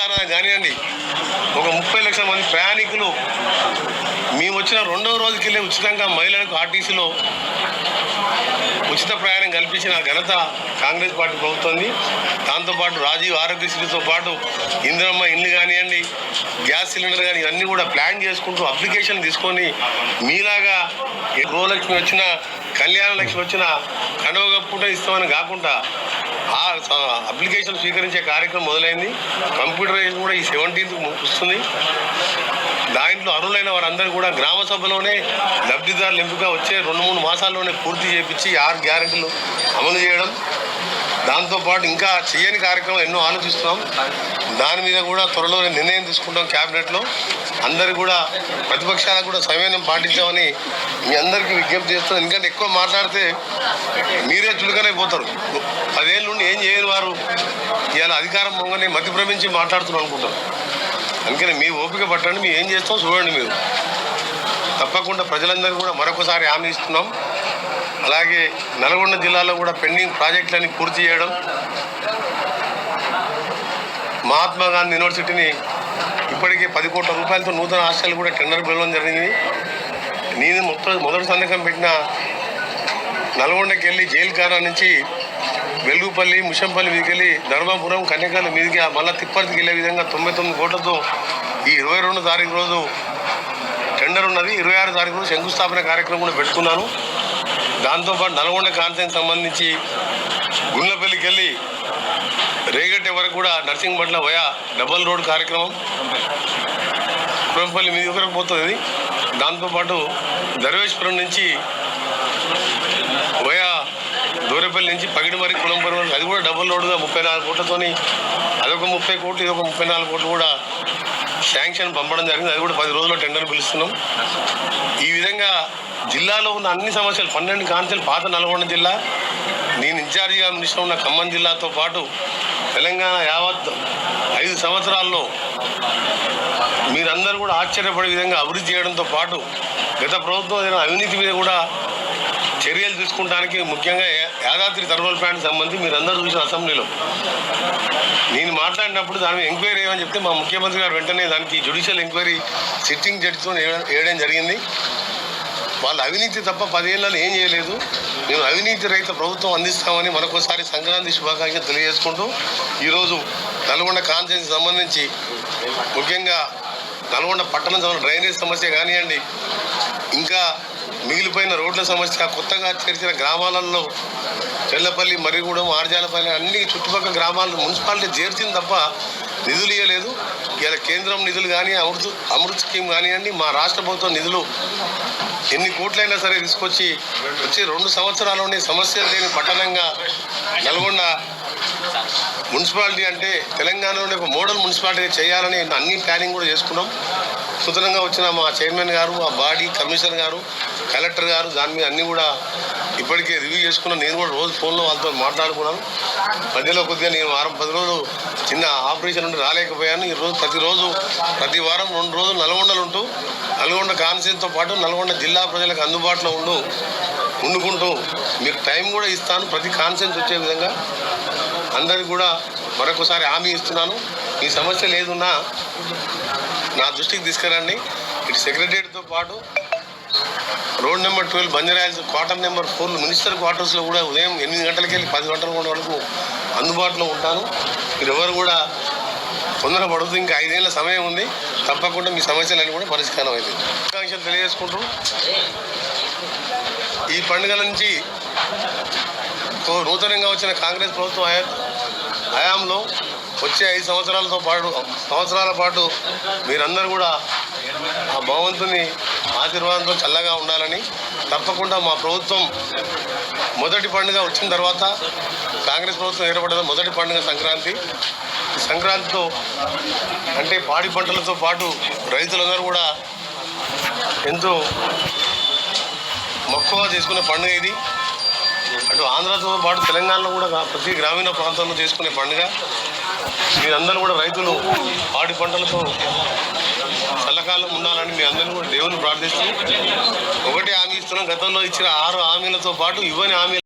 కానివ్వండి ఒక ముప్పై లక్షల మంది ప్రయాణికులు మేము వచ్చిన రెండవ రోజుకెళ్ళి ఉచితంగా మహిళలకు ఆర్టీసీలో ఉచిత ప్రయాణం కల్పించిన ఘనత కాంగ్రెస్ పార్టీ ప్రభుత్వంది. దాంతోపాటు రాజీవ్ ఆరోగ్యశ్రీతో పాటు ఇందిరమ్మ ఇల్లు కానివ్వండి గ్యాస్ సిలిండర్ కానీ ఇవన్నీ కూడా ప్లాన్ చేసుకుంటూ అప్లికేషన్ తీసుకొని మీలాగా ఏ గృహలక్ష్మి వచ్చిన కళ్యాణ లక్ష్మి వచ్చిన కడవగప్పుట ఇస్తామని కాకుండా ఆ అప్లికేషన్ స్వీకరించే కార్యక్రమం మొదలైంది. కంప్యూటరైజ్ కూడా ఈ సెవెంటీన్త్ వస్తుంది. దాంట్లో అర్హులైన వారందరూ కూడా గ్రామ సభలోనే లబ్ధిదారులు ఎంపిక వచ్చే రెండు మూడు మాసాల్లోనే పూర్తి చేపించి ఆరు గ్యారెంటీలు అమలు చేయడం దాంతోపాటు ఇంకా చేయని కార్యక్రమం ఎన్నో ఆలోచిస్తున్నాం. దాని మీద కూడా త్వరలోనే నిర్ణయం తీసుకుంటాం క్యాబినెట్లో. అందరు కూడా ప్రతిపక్షాలకు కూడా సమయం పాటించామని మీ అందరికీ విజ్ఞప్తి చేస్తున్నాం. ఎందుకంటే ఎక్కువ మాట్లాడితే మీరే చులకనైపోతారు పదేళ్ళ నుండి ఏం చేయని వారు. ఇవాళ అధికారం పొంగని మతిభ్రమించి మాట్లాడుతున్నాం అనుకుంటారు అందుకని మీ ఓపిక పట్టండి మేము ఏం చేస్తాం చూడండి మీరు. తప్పకుండా ప్రజలందరూ కూడా మరొకసారి హామీ ఇస్తున్నాం. అలాగే నల్గొండ జిల్లాలో కూడా పెండింగ్ ప్రాజెక్టులన్నీ పూర్తి చేయడం మహాత్మా గాంధీ యూనివర్సిటీని ఇప్పటికే పది కోట్ల రూపాయలతో నూతన హాస్టల్ కూడా టెండర్ పిలవడం జరిగింది. నేను మొత్తం మొదటి సంతకం పెట్టిన నల్గొండకి వెళ్ళి జైలు కారా నుంచి వెలుగుపల్లి ముషంపల్లి మీదకి వెళ్ళి ధర్మాపురం కన్యకాల మీదకి మళ్ళీ తిప్పర్తికి వెళ్ళే విధంగా తొంభై తొమ్మిది కోట్లతో ఈ ఇరవై రెండు తారీఖు రోజు టెండర్ ఉన్నది. ఇరవై ఆరు తారీఖు రోజు శంకుస్థాపన కార్యక్రమం కూడా పెట్టుకున్నాను. దాంతోపాటు నల్గొండ కాన్సెన్స్ సంబంధించి గుండ్లపల్లికి వెళ్ళి రేగట్టే వరకు కూడా నర్సింగ్ వయా డబల్ రోడ్ కార్యక్రమం. కురంపల్లి మీద వరకు పోతుంది. దాంతోపాటు దర్వేశ్వరం నుంచి వయా దూరేపల్లి నుంచి పగిడిమరి కులంపల్లి వరకు అది కూడా డబుల్ రోడ్గా ముప్పై నాలుగు కోట్లతోని అదొక ముప్పై కోట్లు ఇదొక ముప్పై నాలుగు కోట్లు కూడా శాంక్షన్ పంపడం జరిగింది. అది కూడా పది రోజుల్లో టెండర్ పిలుస్తున్నాం. ఈ విధంగా జిల్లాలో ఉన్న అన్ని సమస్యలు పన్నెండు కాన్సెల్ పాత నల్గొండ జిల్లా నేను ఇన్ఛార్జిగా మినిస్టర్ ఉన్న ఖమ్మం జిల్లాతో పాటు తెలంగాణ యావత్ ఐదు సంవత్సరాల్లో మీరందరూ కూడా ఆశ్చర్యపడే విధంగా అభివృద్ధి చేయడంతో పాటు గత ప్రభుత్వం ఏదైనా అవినీతి మీద కూడా చర్యలు తీసుకుంటానికి ముఖ్యంగా యాదాద్రి థర్మల్ ప్లాంట్ సంబంధించి మీరందరూ చూసిన అసెంబ్లీలో నేను మాట్లాడినప్పుడు దాని ఎంక్వైరీ ఏమని చెప్తే మా ముఖ్యమంత్రి గారు వెంటనే దానికి జ్యుడిషియల్ ఎంక్వైరీ సిట్టింగ్ జడ్జితో వేయడం జరిగింది. వాళ్ళు అవినీతి తప్ప పదేళ్ళలో ఏం చేయలేదు. మేము అవినీతి రహిత ప్రభుత్వం అందిస్తామని మరొకసారి సంక్రాంతి శుభాకాంక్షలు తెలియజేసుకుంటూ ఈరోజు నల్గొండ కాన్సెన్స్ సంబంధించి ముఖ్యంగా నల్గొండ పట్టణం సంబంధించిన డ్రైనేజ్ సమస్య కానివ్వండి ఇంకా మిగిలిపోయిన రోడ్ల సమస్య కొత్తగా చేర్చిన గ్రామాలలో చెల్లపల్లి మరిగూడెం ఆర్జాలపల్లి అన్ని చుట్టుపక్కల గ్రామాలను మున్సిపాలిటీ చేర్చింది తప్ప నిధులు ఇవ్వలేదు ఇలా కేంద్రం నిధులు కానీ అమృత్ అమృత్ స్కీమ్ కానివ్వండి మా రాష్ట్ర ప్రభుత్వం నిధులు ఎన్ని కోట్లైనా సరే తీసుకొచ్చి వచ్చి రెండు సంవత్సరాల్లోనే సమస్యలు లేని పట్టణంగా నల్గొండ మున్సిపాలిటీ అంటే తెలంగాణలోనే ఒక మోడల్ మున్సిపాలిటీ చేయాలని అన్ని ప్లానింగ్ కూడా చేసుకున్నాం. నూతనంగా వచ్చిన మా చైర్మన్ గారు మా బాడీ కమిషనర్ గారు కలెక్టర్ గారు దాని మీద అన్ని కూడా ఇప్పటికే రివ్యూ చేసుకున్నా నేను కూడా రోజు ఫోన్లో వాళ్ళతో మాట్లాడుకున్నాను. మధ్యలో కొద్దిగా నేను వారం పది రోజులు చిన్న ఆపరేషన్ నుండి రాలేకపోయాను. ఈరోజు ప్రతిరోజు ప్రతి వారం రెండు రోజులు నల్గొండలు ఉంటూ నల్గొండ కాన్సెన్స్తో పాటు నల్గొండ జిల్లా ప్రజలకు అందుబాటులో ఉండు ఉండుకుంటూ మీకు టైం కూడా ఇస్తాను. ప్రతి కాన్సెన్స్ వచ్చే విధంగా అందరికి కూడా మరొకసారి హామీ ఇస్తున్నాను. ఈ సమస్య లేదున్నా నా దృష్టికి తీసుకురండి. ఇటు సెక్రటరీతో పాటు రోడ్ నెంబర్ ట్వెల్వ్ బంజరాజ్ క్వార్టర్ నెంబర్ ఫోర్ మినిస్టర్ క్వార్టర్స్లో కూడా ఉదయం ఎనిమిది గంటలకి వెళ్ళి పది గంటల వరకు అందుబాటులో ఉంటాను. మీరు ఎవరు కూడా తొందరపడుతూ ఇంకా ఐదేళ్ళ సమయం ఉంది. తప్పకుండా మీ సమస్యలన్నీ కూడా పరిష్కారం అయింది ఆకాంక్షలు తెలియజేసుకుంటూ ఈ పండుగల నుంచి నూతనంగా వచ్చిన కాంగ్రెస్ ప్రభుత్వం హయా- హయాంలో వచ్చే ఐదు సంవత్సరాలతో పాటు సంవత్సరాల పాటు మీరందరూ కూడా ఆ భగవంతుని ఆశీర్వాదంతో చల్లగా ఉండాలని తప్పకుండా మా ప్రభుత్వం మొదటి పండుగ వచ్చిన తర్వాత కాంగ్రెస్ ప్రభుత్వం ఏర్పడిన మొదటి పండుగ సంక్రాంతి. సంక్రాంతితో అంటే పాడి పంటలతో పాటు రైతులందరూ కూడా ఎంతో మక్కువ చేసుకునే పండుగ ఇది. అటు ఆంధ్రతో పాటు తెలంగాణలో కూడా ప్రతి గ్రామీణ ప్రాంతంలో చేసుకునే పండుగ. మీరందరూ కూడా రైతులు పాడి పంటలతో చల్లకాలం ఉండాలని మీ అందరినీ కూడా దేవుని ప్రార్థిస్తూ ఒకటే హామీ ఇస్తున్నాం. గతంలో ఇచ్చిన ఆరు హామీలతో పాటు ఇవ్వని హామీ